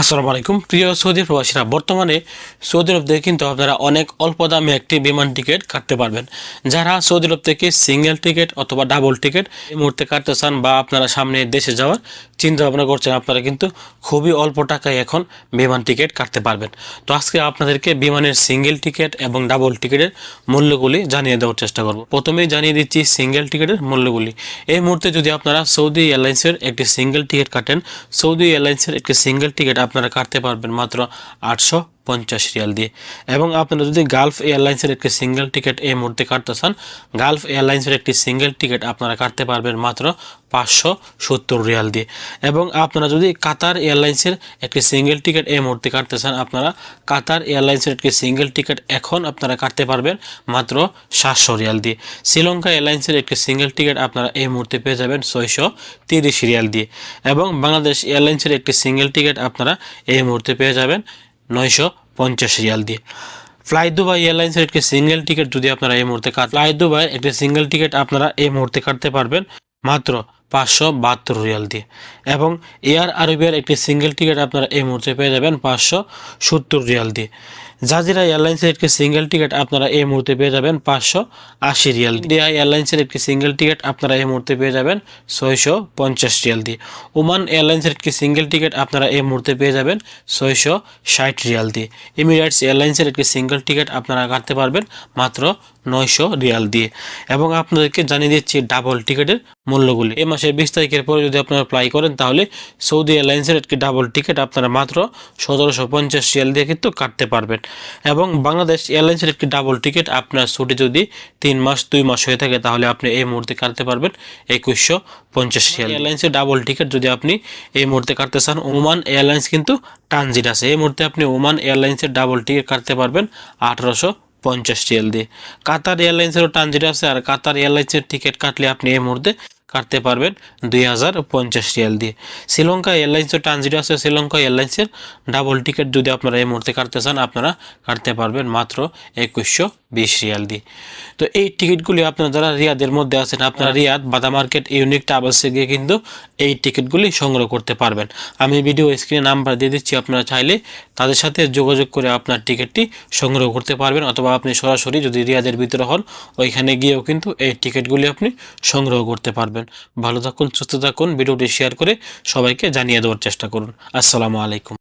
আসসালামু আলাইকুম। প্রিয় সৌদি প্রবাসীরা, বর্তমানে সৌদি আরব থেকে কিন্তু আপনারা অনেক অল্প দামে একটি বিমান টিকিট কাটতে পারবেন। যারা সৌদি আরব থেকে সিঙ্গেল টিকিট অথবা ডাবল টিকিট এই মুহূর্তে কাটতে চান বা আপনারা সামনে দেশে যাওয়ার চিন্তা ভাবনা করছেন, আপনারা কিন্তু খুবই অল্প টাকায় এখন বিমান টিকিট কাটতে পারবেন। তো আজকে আপনাদেরকে বিমানের সিঙ্গেল টিকিট এবং ডাবল টিকিটের মূল্যগুলি জানিয়ে দেওয়ার চেষ্টা করব। প্রথমেই জানিয়ে দিচ্ছি সিঙ্গেল টিকিটের মূল্যগুলি। এই মুহূর্তে যদি আপনারা সৌদি এয়ারলাইন্সের একটি সিঙ্গেল টিকিট কাটেন, সৌদি এয়ারলাইন্সের একটি সিঙ্গেল টিকিট আপনারা কাটতে পারবেন মাত্র আটশো পঞ্চাশ রিয়াল দিয়ে। এবং আপনারা যদি গালফ এয়ারলাইন্সের একটি সিঙ্গেল টিকিট এই মুহূর্তে কাটতে চান গালফ এয়ারলাইন্সের একটি সিঙ্গেল টিকিট আপনারা কাটতে পারবেন মাত্র পাঁচশো সত্তর রিয়াল দিয়ে। এবং আপনারা যদি কাতার এয়ারলাইন্সের একটি সিঙ্গেল টিকিট এই মুহূর্তে কাটতে চান, আপনারা কাতার এয়ারলাইন্সের একটি সিঙ্গেল টিকিট এখন আপনারা কাটতে পারবেন মাত্র সাতশো রিয়াল দিয়ে। শ্রীলঙ্কা এয়ারলাইন্সের একটি সিঙ্গেল টিকিট আপনারা এই মুহূর্তে পেয়ে যাবেন ছয়শো তিরিশ রিয়াল দিয়ে। এবং বাংলাদেশ এয়ারলাইন্সের একটি সিঙ্গেল টিকিট আপনারা এই মুহূর্তে পেয়ে যাবেন নয়শো পঞ্চাশ রিয়াল দিয়ে। ফ্লাই দুবাই এয়ারলাইন্সের একটি সিঙ্গেল টিকিট যদি আপনারা এই মুহূর্তে কাট ফ্লাই দুবাই একটি সিঙ্গেল টিকিট আপনারা এই মুহূর্তে কাটতে পারবেন। মাত্র পাঁচশো বাহাত্তর রিয়াল দিয়ে। এবং এয়ার আরবিয়ার একটি সিঙ্গেল টিকিট আপনারা এই মুহূর্তে পেয়ে যাবেন পাঁচশো সত্তর রিয়াল দিয়ে। জাজিরা এয়ারলাইন্সের একটি সিঙ্গেল টিকিট আপনারা এই মুহূর্তে পেয়ে যাবেন পাঁচশো আশি রিয়াল দিয়ে। এয়ারলাইন্সের একটি সিঙ্গেল টিকিট আপনারা এই মুহূর্তে পেয়ে যাবেন ছয়শো পঞ্চাশ রিয়াল দিয়ে। ওমান এয়ারলাইন্সের একটি সিঙ্গেল টিকিট আপনারা এই মুহূর্তে পেয়ে যাবেন ছয়শো ষাট রিয়াল দিয়ে। এমিরেটস এয়ারলাইন্সের একটি সিঙ্গেল টিকিট আপনারা কাটতে পারবেন মাত্র নয়শো রিয়াল দিয়ে। এবং আপনাদেরকে জানিয়ে দিচ্ছি ডাবল টিকিটের মূল্যগুলি। এই মাসের বিশ তারিখের পরে যদি আপনারা অ্যাপ্লাই করেন, তাহলে সৌদি এয়ারলাইন্সের একটি ডাবল টিকিট আপনারা মাত্র সতেরোশো পঞ্চাশ রিয়াল দিয়ে কিন্তু কাটতে পারবেন। এবং বাংলাদেশ এয়ারলাইন্সের একটি ডাবল টিকিট আপনার ছুটি যদি তিন মাস, দুই মাস হয়ে থাকে, তাহলে আপনি এই মুহূর্তে কাটতে পারবেন একুশশো পঞ্চাশ রিয়াল এয়ারলাইন্সের ডাবল টিকিট যদি আপনি এই মুহূর্তে কাটতে চান, ওমান এয়ারলাইন্স কিন্তু ট্রানজিট আছে। এই মুহূর্তে আপনি ওমান এয়ারলাইন্সের ডাবল টিকিট কাটতে পারবেন আঠারোশো পঞ্চাশ রিয়াল দিয়ে। কাতার এয়ারলাইন্সেরও ট্রানজিট আছে, আর কাতার এয়ারলাইন্সের টিকিট কাটলে আপনি এই মুহূর্তে কাটতে পারবেন দুই হাজার পঞ্চাশ রিয়াল দিয়ে। শ্রীলঙ্কা এয়ারলাইন্সের ট্রানজিট আছে, শ্রীলঙ্কা এয়ারলাইন্সের ডাবল টিকিট যদি আপনারা এই মুহূর্তে কাটতে চান, আপনারা কাটতে পারবেন মাত্র একুশশো বিশ রিয়াল দিয়ে। তো এই টিকিটগুলি আপনারা যারা রিয়াদের মধ্যে আছেন, আপনারা রিয়াদ, বাদা মার্কেট, ইউনিক ট্রাভেলসে গিয়ে কিন্তু এই টিকিটগুলি সংগ্রহ করতে পারবেন। আমি ভিডিও স্ক্রিনে নাম্বার দিয়ে দিচ্ছি, আপনারা চাইলে তাদের সাথে যোগাযোগ করে আপনার টিকিটটি সংগ্রহ করতে পারবেন অথবা আপনি সরাসরি যদি রিয়াদের ভিতরে হন, ওইখানে গিয়েও কিন্তু এই টিকিটগুলি আপনি সংগ্রহ করতে পারবেন ভালো থাকুন, সুস্থ থাকুন। ভিডিওটি শেয়ার করে সবাইকে জানিয়ে দেওয়ার চেষ্টা করুন। আসসালামু আলাইকুম।